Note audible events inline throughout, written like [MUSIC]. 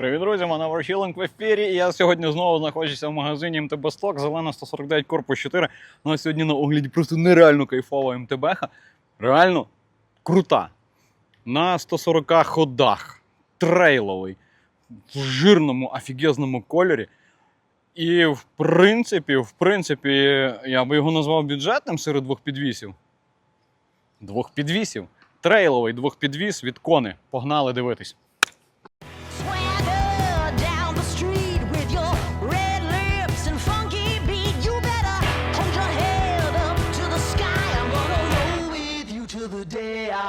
Привіт, друзі! Мене Ворхілинг в ефірі. І я сьогодні знову знаходжуся в магазині МТБ Сток, зелена 149 корпус 4. У нас сьогодні на огляді просто нереально кайфова МТБ-ха. Реально крута. На 140 ходах. Трейловий. В жирному, офігезному кольорі. І в принципі, в принципі, я би його назвав бюджетним серед двох підвісів. Двох підвісів. Трейловий двохпідвіс від кони. Погнали дивитись.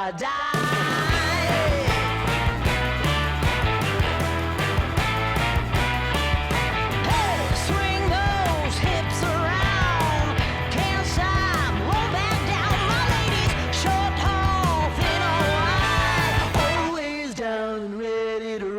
Wide, always down and ready to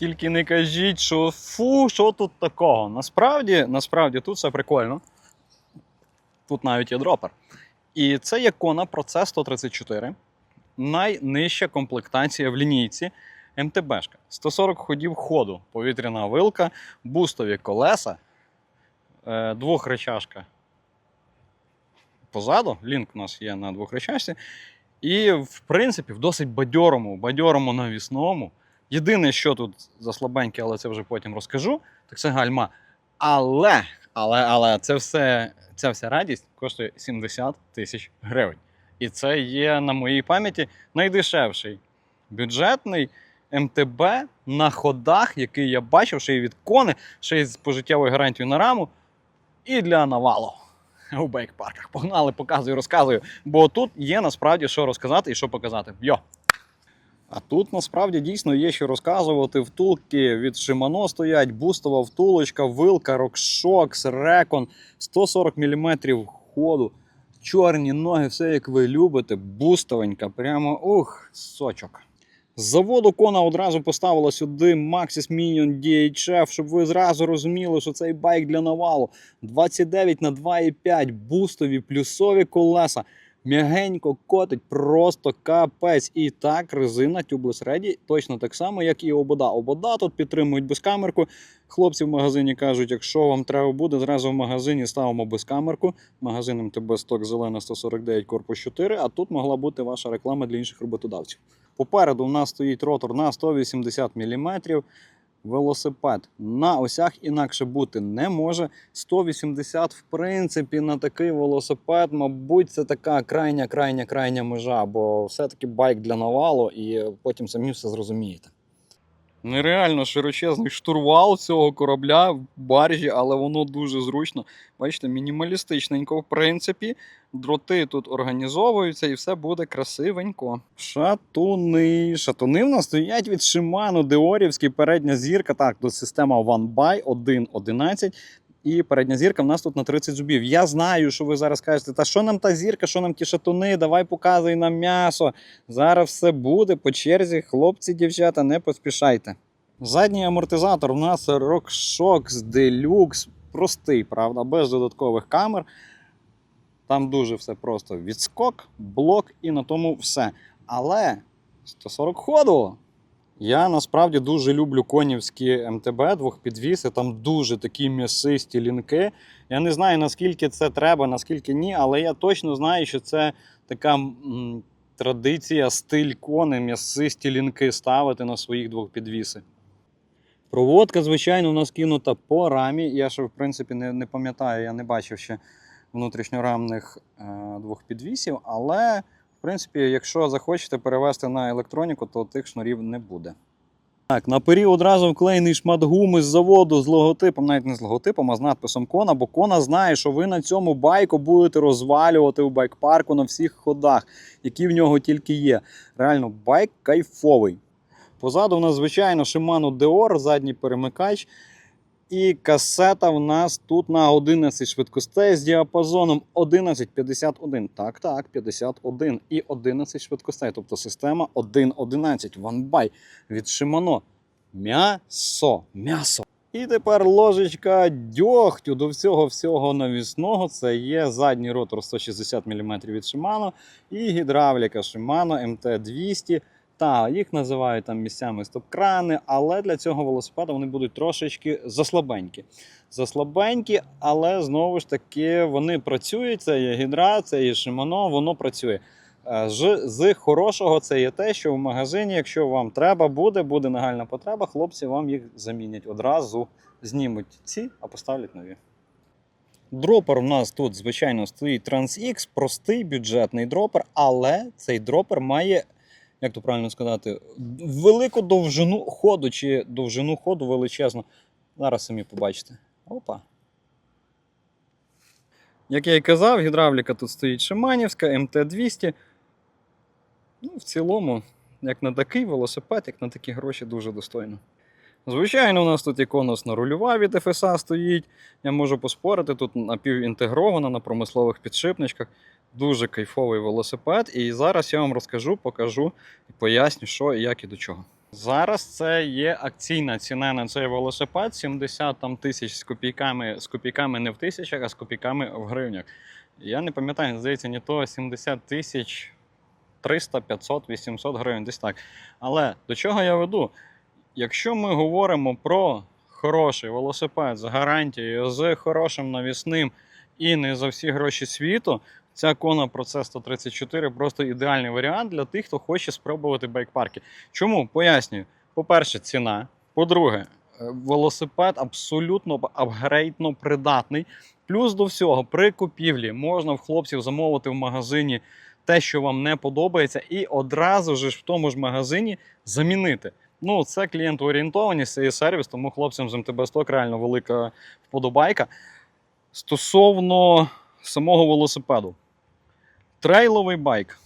Тільки не кажіть, що фу, що тут такого. Насправді, насправді тут все прикольно. Тут навіть є дропер. І це є Kona Pro C 134. Найнижча комплектація в лінійці МТБшка. 140 ходів ходу, повітряна вилка, бустові колеса, е, двохречашка позаду. Лінк у нас є на двохречашці. І, в принципі, в досить бадьорому, бадьорому навісному. Єдине, що тут за слабеньке, але це вже потім розкажу, так це гальма. Але, але, але це все, ця вся радість коштує 70 тисяч гривень. І це є на моїй пам'яті найдешевший бюджетний МТБ на ходах, який я бачив, ще й від кони, ще й з пожиттєвою гарантією на раму, і для навалу у бейк-парках. Погнали, показую, розказую. Бо тут є насправді що розказати і що показати. Йо! А тут насправді дійсно є що розказувати. Втулки від Shimano стоять, бустова втулочка, вилка, рокшокс, рекон, 140 мм ходу, чорні ноги, все як ви любите, бустовенька, прямо ух, сочок. З заводу Кона одразу поставила сюди Maxis Minion DHF, щоб ви зразу розуміли, що цей байк для навалу. 29 на 2,5 бустові плюсові колеса. М'ягенько котить, просто капець. І так, резина Tubeless Ready точно так само, як і обода. Обода тут підтримують безкамерку. Хлопці в магазині кажуть, якщо вам треба буде, зразу в магазині ставимо безкамерку. Магазин МТБ Сток Зелена 149 корпус 4, а тут могла бути ваша реклама для інших роботодавців. Попереду в нас стоїть ротор на 180 мм. Велосипед на осях інакше бути не може. 180, в принципі, на такий велосипед, мабуть, це така крайня, крайня, крайня межа, бо все-таки байк для навалу, і потім самі все зрозумієте. Нереально широчезний штурвал цього корабля в баржі, але воно дуже зручно. Бачите, мінімалістичненько, в принципі. Дроти тут організовуються і все буде красивенько. Шатуни. Шатуни в нас стоять від Shimano, Деорівський, передня зірка. Так, тут система OneBuy 1.11. І передня зірка в нас тут на 30 зубів. Я знаю, що ви зараз кажете, та що нам та зірка, що нам ті шатуни, давай показуй нам м'ясо. Зараз все буде по черзі. Хлопці, дівчата, не поспішайте. Задній амортизатор в нас RockShox Deluxe. Простий, правда, без додаткових камер. Там дуже все просто. Відскок, блок і на тому все. Але 140 ходу. Я насправді дуже люблю конівські МТБ, двохпідвіси. Там дуже такі м'ясисті лінки. Я не знаю, наскільки це треба, наскільки ні, але я точно знаю, що це така м, традиція, стиль кони, м'ясисті лінки ставити на своїх двохпідвіси. Проводка, звичайно, у нас кинута по рамі. Я ще, в принципі, не, не пам'ятаю, я не бачив ще внутрішньорамних е, двохпідвісів, але, в принципі, якщо захочете перевести на електроніку, то тих шнурів не буде. Так, на пері одразу вклеєний шмат гуми з заводу з логотипом, навіть не з логотипом, а з надписом Кона, бо Кона знає, що ви на цьому байку будете розвалювати у байк-парку на всіх ходах, які в нього тільки є. Реально, байк кайфовий. Позаду у нас, звичайно, Shimano Deor, задній перемикач. І касета в нас тут на 11 швидкостей з діапазоном 1151. Так, так, 51 і 11 швидкостей. Тобто система 1.11 OneBuy від Shimano. М'ясо, м'ясо. І тепер ложечка дьогтю до всього всього навісного. Це є задній ротор 160 мм від Shimano і гідравліка Shimano MT200. Та, їх називають там місцями стоп-крани, але для цього велосипеда вони будуть трошечки заслабенькі. Заслабенькі, але знову ж таки вони працюють. Це є гідра, це є Shimano, воно працює. Е, З, з хорошого це є те, що в магазині, якщо вам треба буде, буде нагальна потреба, хлопці вам їх замінять одразу, знімуть ці, а поставлять нові. Дропер у нас тут, звичайно, стоїть TransX, простий бюджетний дропер, але цей дропер має, як то правильно сказати, велику довжину ходу чи довжину ходу величезну. Зараз самі побачите. Опа. Як я і казав, гідравліка тут стоїть Шиманівська, МТ-200. Ну, в цілому, як на такий велосипед, як на такі гроші, дуже достойно. Звичайно, у нас тут і конусна рульова від FSA стоїть. Я можу поспорити, тут напівінтегрована на промислових підшипничках. Дуже кайфовий велосипед. І зараз я вам розкажу, покажу і поясню, що і як і до чого. Зараз це є акційна ціна на цей велосипед 70 там, тисяч з копійками, з копійками не в тисячах, а з копійками в гривнях. Я не пам'ятаю, здається, не то 70 тисяч 300, 500, 800 гривень, десь так. Але до чого я веду? Якщо ми говоримо про хороший велосипед з гарантією, з хорошим навісним і не за всі гроші світу, ця Kona Pro C 134 просто ідеальний варіант для тих, хто хоче спробувати байкпарки. Чому? Пояснюю. По-перше, ціна. По-друге, е, велосипед абсолютно апгрейдно придатний. Плюс до всього, при купівлі можна в хлопців замовити в магазині те, що вам не подобається, і одразу ж в тому ж магазині замінити. Ну, це клієнтоорієнтованість, це є сервіс, тому хлопцям з МТБ Сток реально велика вподобайка. Стосовно самого велосипеду. Трейловий байк.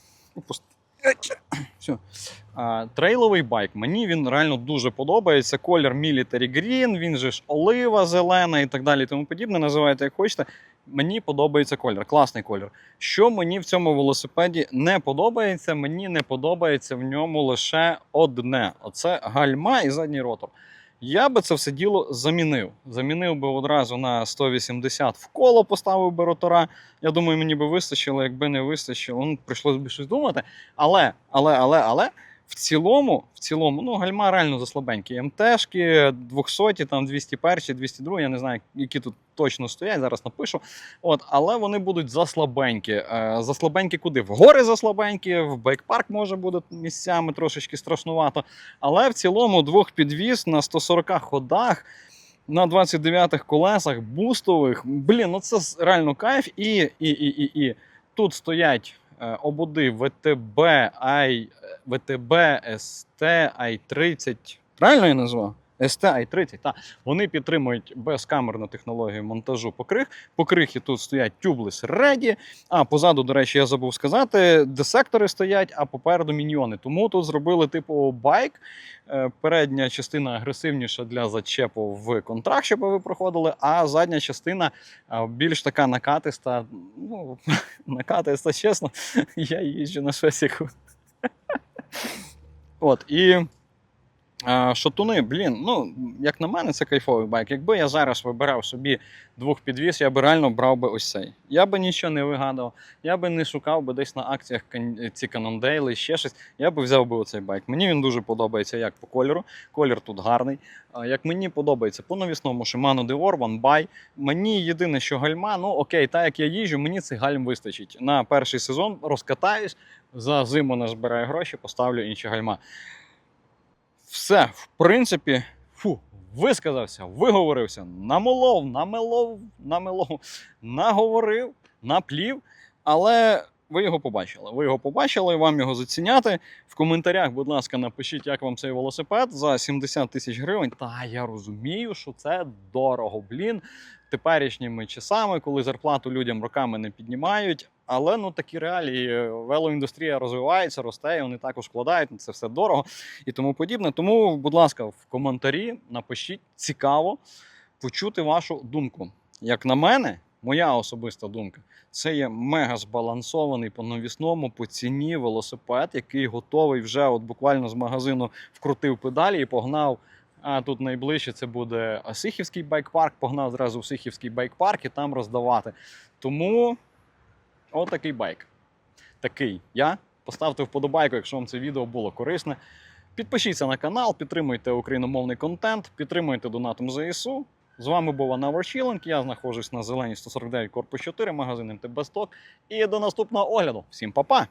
Ну. А, трейловий байк. Мені він реально дуже подобається. Колір Military Green, він же ж олива зелена і так далі. і Тому подібне. Називайте як хочете. Мені подобається колір, класний колір. Що мені в цьому велосипеді не подобається, мені не подобається в ньому лише одне: оце гальма і задній ротор. Я би це все діло замінив. Замінив би одразу на 180 в коло, поставив би ротора. Я думаю, мені би вистачило, якби не вистачило, ну, прийшлось би щось думати. Але, але, але, але. В цілому, в цілому, ну, гальма реально заслабенькі. МТшки, 200, там 201, 202, я не знаю, які тут точно стоять, зараз напишу. От, але вони будуть заслабенькі. Е, заслабенькі куди? В гори заслабенькі, в байкпарк може буде місцями трошечки страшнувато. Але в цілому двохпідвіз на 140 ходах. На 29-х колесах бустових, блін, ну це реально кайф. І, і, і, і, і тут стоять е, ободи ВТБ, I, ВТБ, СТ, i30. Правильно я назвав? ST i30, так. Вони підтримують безкамерну технологію монтажу покрих. Покрихи тут стоять tubeless ready. А позаду, до речі, я забув сказати, десектори стоять, а попереду міньйони. Тому тут зробили типу байк. Е, Передня частина агресивніша для зачепу в контракт, щоб ви проходили, а задня частина е, більш така накатиста. Ну, [LAUGHS] накатиста, чесно, [LAUGHS] я їжджу на шосіку. От, і а, шатуни, блін, ну, як на мене, це кайфовий байк. Якби я зараз вибирав собі двох підвіз, я би реально брав би ось цей. Я би нічого не вигадував, я би не шукав би десь на акціях ці Cannondale, ще щось. Я би взяв би оцей байк. Мені він дуже подобається як по кольору. Колір тут гарний. Як мені подобається по навісному Shimano Dior, One Buy. Мені єдине, що гальма, ну окей, так як я їжджу, мені цих гальм вистачить. На перший сезон розкатаюсь, за зиму назбираю гроші, поставлю інші гальма. Все, в принципі, фу, висказався, виговорився, намолов, намелов, намелов, наговорив, наплів, але. Ви його побачили. Ви його побачили, вам його заціняти. В коментарях, будь ласка, напишіть, як вам цей велосипед за 70 тисяч гривень. Та я розумію, що це дорого. Блін, теперішніми часами, коли зарплату людям роками не піднімають. Але ну такі реалії. Велоіндустрія розвивається, росте, і вони також вкладають. Це все дорого і тому подібне. Тому, будь ласка, в коментарі напишіть цікаво. почути вашу думку. Як на мене, моя особиста думка, це є мега збалансований по навісному, по ціні велосипед, який готовий вже от буквально з магазину вкрутив педалі і погнав. А тут найближче це буде Сихівський байк-парк. Погнав зразу в Сихівський байк-парк і там роздавати. Тому отакий байк. Такий я. Поставте вподобайку, якщо вам це відео було корисне. Підпишіться на канал, підтримуйте україномовний контент, підтримуйте донатом ЗСУ. З вами був Анна Ворчіленк. Я знаходжусь на зеленій 149 корпус 4, магазин МТБ Сток. І до наступного огляду. Всім па-па!